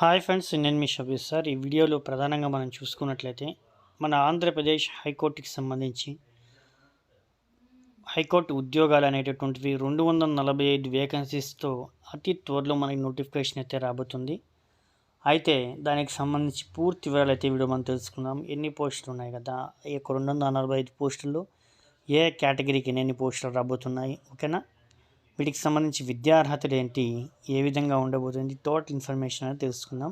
Hi friends నేను మీ Shabbir sir. ఈ వీడియోలో ప్రధానంగా మనం చూసుకున్నట్లయితే మన ఆంధ్రప్రదేశ్ హైకోర్టుకి సంబంధించి హైకోర్టు ఉద్యోగాలు అనేటటువంటివి రెండు వందల నలభై ఐదు వేకెన్సీస్తో అతి త్వరలో మనకి నోటిఫికేషన్ అయితే రాబోతుంది. అయితే దానికి సంబంధించి పూర్తి వివరాలు అయితే వీడియో మనం తెలుసుకుందాం. ఎన్ని పోస్టులు ఉన్నాయి కదా? ఈ యొక్క రెండు వందల నలభై ఐదు పోస్టుల్లో ఏ కేటగిరీకి ఎన్ని పోస్టులు రాబోతున్నాయి? ఓకేనా? వీటికి సంబంధించి విద్యా అర్హతలు ఏంటి ఏ విధంగా ఉండబోతుంది థాట్ ఇన్ఫర్మేషన్ అనేది తెలుసుకుందాం.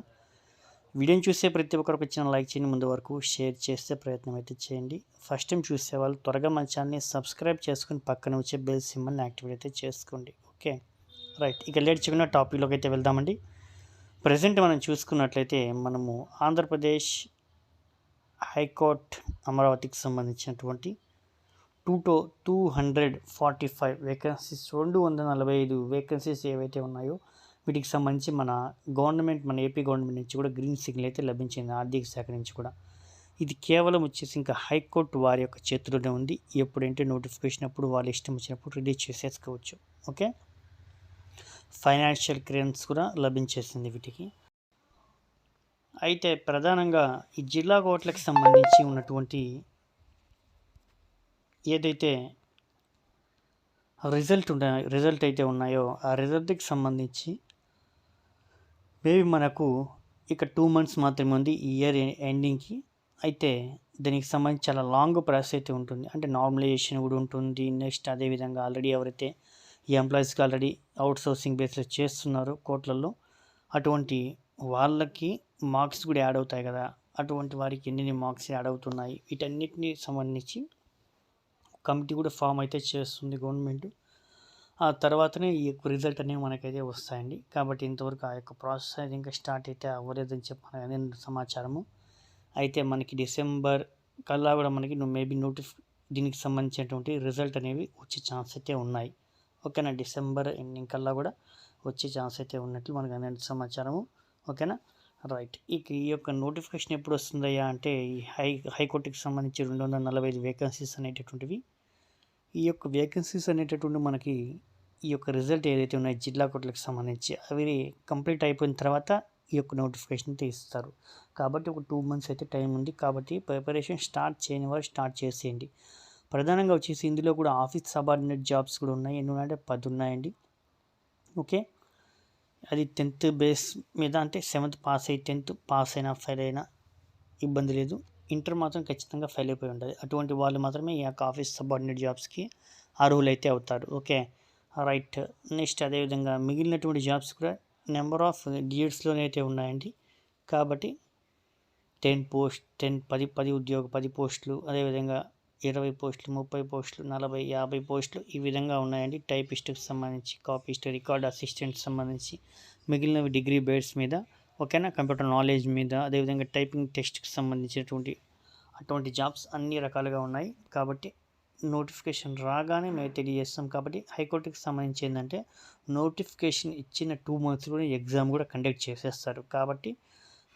వీడియోని చూసే ప్రతి ఒక్కరికి వచ్చిన లైక్ చేయండి ముందు వరకు షేర్ చేసే ప్రయత్నం అయితే చేయండి. ఫస్ట్ టైం చూసే వాళ్ళు త్వరగా మన ఛానల్ని సబ్స్క్రైబ్ చేసుకుని పక్కన వచ్చే బెల్ సిమ్మల్ని యాక్టివేట్ అయితే చేసుకోండి. ఓకే? రైట్. ఇక లేట్ చెప్పిన టాపిక్లోకి అయితే వెళ్దామండి. ప్రజెంట్ మనం చూసుకున్నట్లయితే మనము ఆంధ్రప్రదేశ్ హైకోర్ట్ అమరావతికి సంబంధించినటువంటి two to two hundred forty five vacancies రెండు వందల నలభై ఐదు వేకెన్సీస్ ఏవైతే ఉన్నాయో వీటికి సంబంధించి మన గవర్నమెంట్ మన ఏపీ గవర్నమెంట్ నుంచి కూడా గ్రీన్ సిగ్నల్ అయితే లభించింది ఆర్థిక శాఖ నుంచి కూడా. ఇది కేవలం వచ్చేసి ఇంకా హైకోర్టు వారి యొక్క చేతిలోనే ఉంది. ఎప్పుడంటే నోటిఫికేషన్ అప్పుడు వాళ్ళు ఇష్టం వచ్చినప్పుడు రిలీజ్ చేసేసుకోవచ్చు. ఓకే? ఫైనాన్షియల్ క్లియరెన్స్ కూడా లభించేసింది వీటికి. అయితే ప్రధానంగా ఈ జిల్లా కోట్లకు సంబంధించి ఉన్నటువంటి ఏదైతే రిజల్ట్ ఉన్నాయో రిజల్ట్ అయితే ఉన్నాయో ఆ రిజల్ట్కి సంబంధించి మేబీ మనకు ఇక టూ మంత్స్ మాత్రమే ఉంది ఈ ఇయర్ ఎండింగ్కి e-, అయితే దీనికి సంబంధించి చాలా లాంగ్ ప్రాసెస్ అయితే ఉంటుంది. అంటే నార్మలైజేషన్ కూడా ఉంటుంది. నెక్స్ట్ అదేవిధంగా ఆల్రెడీ ఎవరైతే ఈ ఎంప్లాయీస్కి ఆల్రెడీ అవుట్ సోర్సింగ్ బేస్లో చేస్తున్నారో కోట్లలో అటువంటి వాళ్ళకి మార్క్స్ కూడా యాడ్ అవుతాయి కదా. అటువంటి వారికి ఎన్ని మార్క్స్ యాడ్ అవుతున్నాయి? వీటన్నిటిని సంబంధించి కమిటీ కూడా ఫామ్ అయితే చేస్తుంది గవర్నమెంట్. ఆ తర్వాతనే ఈ యొక్క రిజల్ట్ అనేవి మనకైతే వస్తాయండి. కాబట్టి ఇంతవరకు ఆ యొక్క ప్రాసెస్ అనేది ఇంకా స్టార్ట్ అయితే అవ్వలేదని చెప్పి సమాచారము. అయితే మనకి డిసెంబర్ కల్లా కూడా మనకి మేబీ నోటిఫి దీనికి సంబంధించినటువంటి రిజల్ట్ అనేవి వచ్చే ఛాన్స్ అయితే ఉన్నాయి. ఓకేనా? డిసెంబర్ ఎండింగ్ కల్లా కూడా వచ్చే ఛాన్స్ అయితే ఉన్నట్లు మనకు అనే సమాచారము. ఓకేనా? రైట్. ఇక ఈ యొక్క నోటిఫికేషన్ ఎప్పుడు వస్తుందయ్యా అంటే ఈ హై హైకోర్టుకి సంబంధించి రెండు వందల నలభై ఐదు వేకెన్సీస్ అనేటటువంటివి. ఈ యొక్క వేకెన్సీస్ అనేటటువంటి మనకి ఈ యొక్క రిజల్ట్ ఏదైతే ఉన్నాయో జిల్లా కోర్టులకు సంబంధించి అవి కంప్లీట్ అయిపోయిన తర్వాత ఈ యొక్క నోటిఫికేషన్ తీస్తారు. కాబట్టి ఒక టూ మంత్స్ అయితే టైం ఉంది. కాబట్టి ప్రిపరేషన్ స్టార్ట్ చేయని వారు స్టార్ట్ చేసేయండి. ప్రధానంగా వచ్చేసి ఇందులో కూడా ఆఫీస్ సబార్డినేట్ జాబ్స్ కూడా ఉన్నాయి. ఎన్ని ఉన్నాయంటే పది ఉన్నాయండి ఓకే? అది టెన్త్ బేస్ మీద అంటే సెవెంత్ పాస్ అయ్యి టెన్త్ పాస్ అయినా ఫెయిల్ అయినా ఇబ్బంది లేదు. ఇంటర్ మాత్రం ఖచ్చితంగా ఫెయిల్ అయిపోయి ఉంటుంది. అటువంటి వాళ్ళు మాత్రమే ఈ యొక్క ఆఫీస్ సబార్డినేట్ జాబ్స్కి అర్హులైతే అవుతారు. Okay right. నెక్స్ట్ అదేవిధంగా మిగిలినటువంటి జాబ్స్ కూడా నెంబర్ ఆఫ్ డిఎడ్స్లోనే అయితే ఉన్నాయండి. కాబట్టి టెన్ పోస్ట్ టెన్ పది పది ఉద్యోగ పది పోస్టులు అదేవిధంగా ఇరవై పోస్టులు ముప్పై పోస్టులు నలభై యాభై పోస్టులు ఈ విధంగా ఉన్నాయండి. టైపిస్ట్కి సంబంధించి కాపీస్ట్ రికార్డ్ అసిస్టెంట్ సంబంధించి మిగిలినవి డిగ్రీ బేడ్స్ మీద ఓకేనా? కంప్యూటర్ నాలెడ్జ్ మీద అదేవిధంగా టైపింగ్ టెస్ట్కి సంబంధించినటువంటి అటువంటి జాబ్స్ అన్ని రకాలుగా ఉన్నాయి. కాబట్టి నోటిఫికేషన్ రాగానే మేము తెలియజేస్తాం. కాబట్టి హైకోర్టుకి సంబంధించి ఏంటంటే నోటిఫికేషన్ ఇచ్చిన టూ మంత్స్లోనే ఎగ్జామ్ కూడా కండక్ట్ చేసేస్తారు. కాబట్టి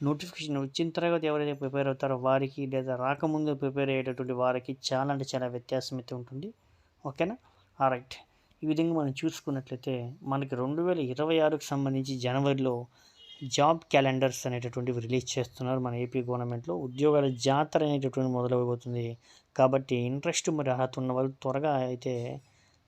నోటిఫికేషన్ వచ్చిన తర్వాత ఎవరైతే ప్రిపేర్ అవుతారో వారికి లేదా రాకముందు ప్రిపేర్ అయ్యేటటువంటి వారికి చాలా అంటే చాలా వ్యత్యాసం అయితే ఉంటుంది. ఓకేనా? రైట్ ఈ విధంగా మనం చూసుకున్నట్లయితే మనకి రెండు వేల ఇరవై ఆరుకు సంబంధించి జనవరిలో జాబ్ క్యాలెండర్స్ అనేటటువంటివి రిలీజ్ చేస్తున్నారు మన ఏపీ గవర్నమెంట్లో. ఉద్యోగాల జాతర అనేటటువంటి మొదలవబోతుంది. కాబట్టి ఇంట్రెస్ట్ మరి అర్హత ఉన్న వాళ్ళు త్వరగా అయితే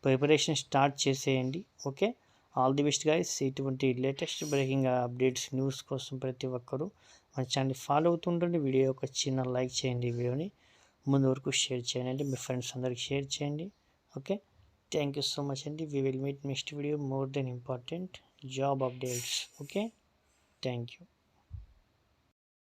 ప్రిపరేషన్ స్టార్ట్ చేసేయండి. Okay? All the best guys ఇటువంటి లేటెస్ట్ బ్రేకింగ్ అప్డేట్స్ న్యూస్ కోసం ప్రతి ఒక్కరూ మన ఛానల్ ఫాలో అవుతుండండి. వీడియో ఒక చిన్న లైక్ చేయండి వీడియోని ముందు వరకు షేర్ చేయండి. మీ ఫ్రెండ్స్ అందరికి షేర్ చేయండి. Okay thank you so much అండి. We will meet next video more than important job updates okay thank you